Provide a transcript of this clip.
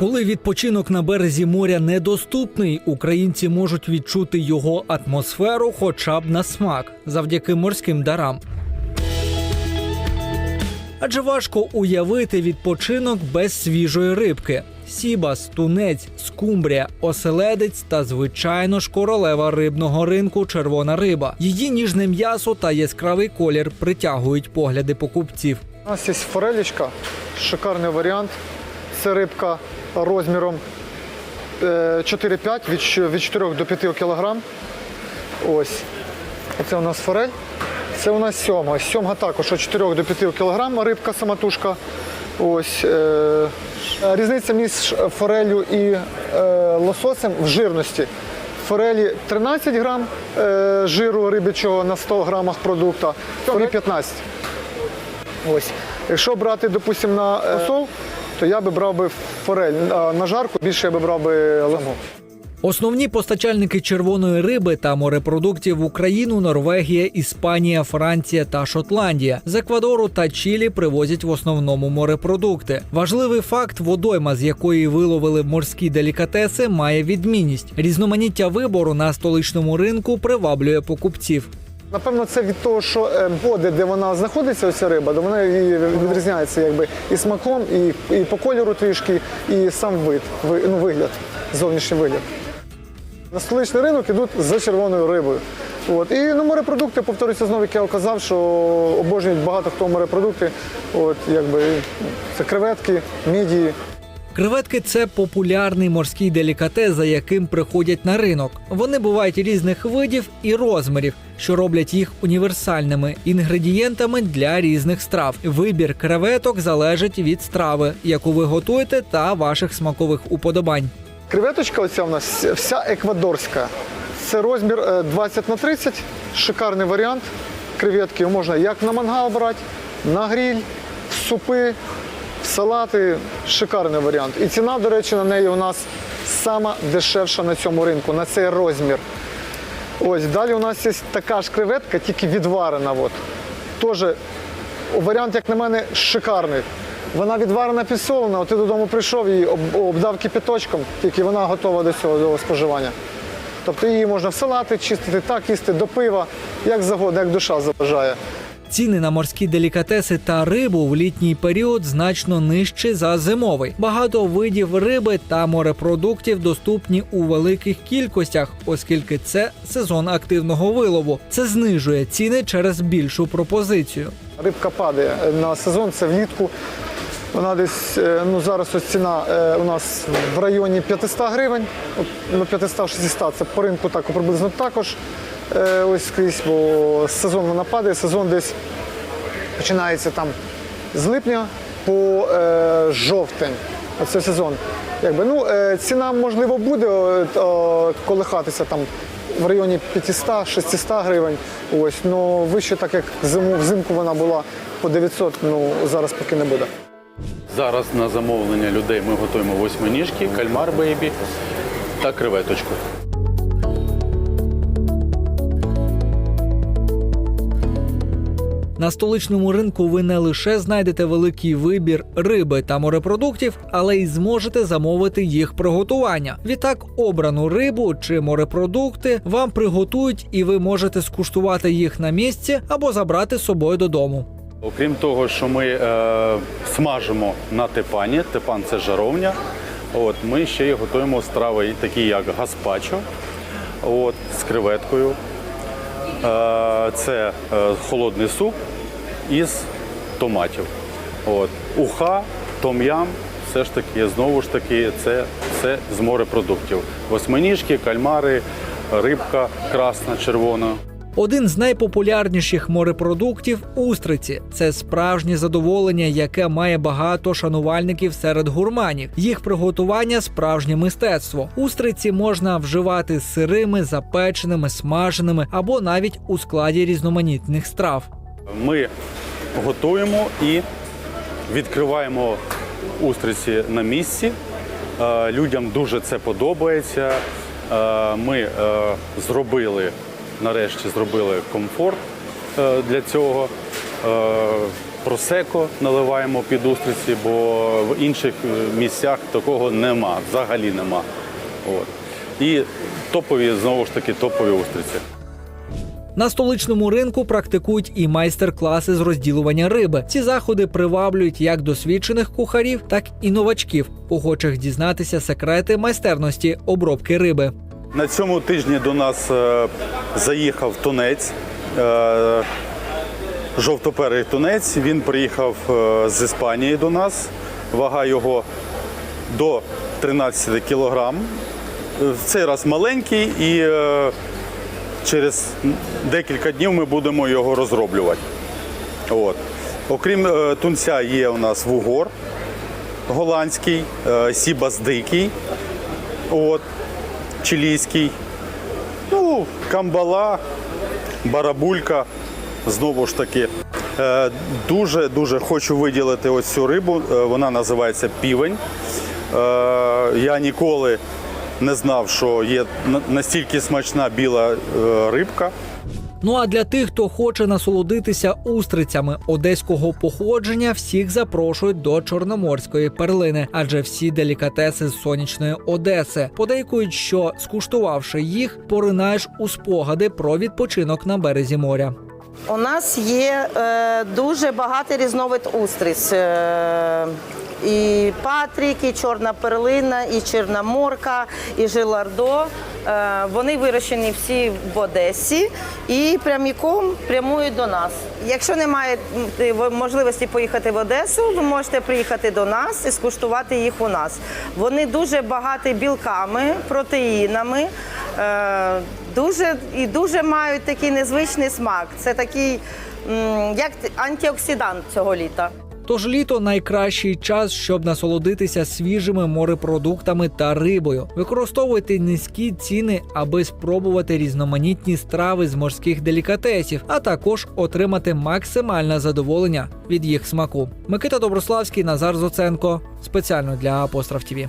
Коли відпочинок на березі моря недоступний, українці можуть відчути його атмосферу хоча б на смак завдяки морським дарам. Адже важко уявити відпочинок без свіжої рибки. Сібас, тунець, скумбрія, оселедець та, звичайно ж, королева рибного ринку червона риба. Її ніжне м'ясо та яскравий колір притягують погляди покупців. У нас є форелічка, шикарний варіант. Це рибка розміром е, 4-5 від, 4 до 5 кг. Ось. Оце у нас форель. Це у нас сьома. Сьомга також від 4 до 5 кг рибка самотужка. Ось. Е, різниця між форелью і е, лососем в жирності. Форелі 13 грам е, жиру рибячого на 100 грамах продукту, форель 15. Ось. Якщо брати, допустимо, на е, сол, то я би брав би форель. На жарку більше я би брав би лимон. Основні постачальники червоної риби та морепродуктів в Україну Норвегія, Іспанія, Франція та Шотландія. З Еквадору та Чилі привозять в основному морепродукти. Важливий факт: водойма, з якої виловили морські делікатеси, має відмінність. Різноманіття вибору на столичному ринку приваблює покупців. Напевно, це від того, що е, води, де вона знаходиться, оця риба, то вона відрізняється якби і смаком, і, і по кольору трішки, і сам вид, ну, вигляд, зовнішній вигляд. На столичний ринок йдуть за червоною рибою. От. І ну, морепродукти, повторюся знову, як я казав, що обожнюють багато хто морепродукти. От, якби, це креветки, мідії. Креветки це популярний морський делікатес, за яким приходять на ринок. Вони бувають різних видів і розмірів, що роблять їх універсальними інгредієнтами для різних страв. Вибір креветок залежить від страви, яку ви готуєте, та ваших смакових уподобань. Креветочка оця у нас вся еквадорська. Це розмір е, 20 на 30, шикарний варіант. Креветки можна як на мангал брати, на гриль, в супи, в салати. Шикарний варіант. І ціна, до речі, на неї у нас сама дешевша на цьому ринку, на цей розмір. Ось далі у нас є така ж креветка, тільки відварена. От. Тоже варіант, як на мене, шикарний. Вона відварена підсолена, ти додому прийшов і обдав кипяточком, тільки вона готова до цього до споживання. Тобто її можна в салати чистити, так їсти до пива, як завгодно, як душа заважає. Ціни на морські делікатеси та рибу в літній період значно нижчі за зимовий. Багато видів риби та морепродуктів доступні у великих кількостях, оскільки це сезон активного вилову. Це знижує ціни через більшу пропозицію. Рибка падає на сезон, це влітку. Вона десь, е, ну зараз ось ціна е, у нас в районі 500 гривень, ну 500-600, це по ринку так приблизно також. Е, Ось скрізь, бо сезон вона падає, сезон десь починається там з липня по е, жовтень. Оце сезон. Якби, ну, е, ціна, можливо, буде е, колихатися там в районі 500-600 гривень. Ось, ну вище, так як зиму, взимку вона була по 900, ну зараз поки не буде. Зараз на замовлення людей ми готуємо восьминіжки, кальмар бейбі та креветочку. На столичному ринку ви не лише знайдете великий вибір риби та морепродуктів, але й зможете замовити їх приготування. Відтак, обрану рибу чи морепродукти вам приготують, і ви можете скуштувати їх на місці або забрати з собою додому. Окрім того, що ми е, смажимо на тепані, тепан це жаровня. От, ми ще й готуємо страви, такі як гаспачо от, з креветкою. Е, це е, холодний суп із томатів. От. Уха, том'ям, все ж таки, знову ж таки, це все з морепродуктів. Восьминіжки, кальмари, рибка красна, червона. Один з найпопулярніших морепродуктів устриці. Це справжнє задоволення, яке має багато шанувальників серед гурманів. Їх приготування справжнє мистецтво. Устриці можна вживати сирими, запеченими, смаженими або навіть у складі різноманітних страв. Ми готуємо і відкриваємо устриці на місці. Е, Людям дуже це подобається. Е, Ми е, зробили, нарешті зробили комфорт е, для цього. Е, просеко наливаємо під устриці, бо в інших е, місцях такого нема, взагалі нема. От. І топові, знову ж таки, топові устриці. На столичному ринку практикують і майстер-класи з розділування риби. Ці заходи приваблюють як досвідчених кухарів, так і новачків, охочих дізнатися секрети майстерності обробки риби. На цьому тижні до нас е, заїхав тунець, е, жовтоперий тунець. Він приїхав е, з Іспанії до нас. Вага його до 13 кілограм. В цей раз маленький і через декілька днів ми будемо його розроблювати. От. Окрім тунця, є у нас вугор голландський, сібас дикий. От чилійський, ну, камбала, барабулька. Знову ж таки, Е, дуже дуже хочу виділити ось цю рибу. Е, Вона називається півень. Е, Я ніколи не знав, що є настільки смачна біла е, рибка. Ну а для тих, хто хоче насолодитися устрицями одеського походження, всіх запрошують до чорноморської перлини, адже всі делікатеси з сонячної Одеси подейкують, що скуштувавши їх, поринаєш у спогади про відпочинок на березі моря. У нас є е, дуже багатий різновид устриць. Е, і Патрік, і чорна перлина, і чорноморка, і жилардо. Е, вони вирощені всі в Одесі і пряміком прямують до нас. Якщо немає можливості поїхати в Одесу, ви можете приїхати до нас і скуштувати їх у нас. Вони дуже багаті білками, протеїнами. Е, дуже і дуже мають такий незвичний смак. Це такий як антиоксидант цього літа. Тож літо найкращий час, щоб насолодитися свіжими морепродуктами та рибою. Використовуйте низькі ціни, аби спробувати різноманітні страви з морських делікатесів, а також отримати максимальне задоволення від їх смаку. Микита Доброславський, Назар Зоценко спеціально для Апостроф ТІВІ.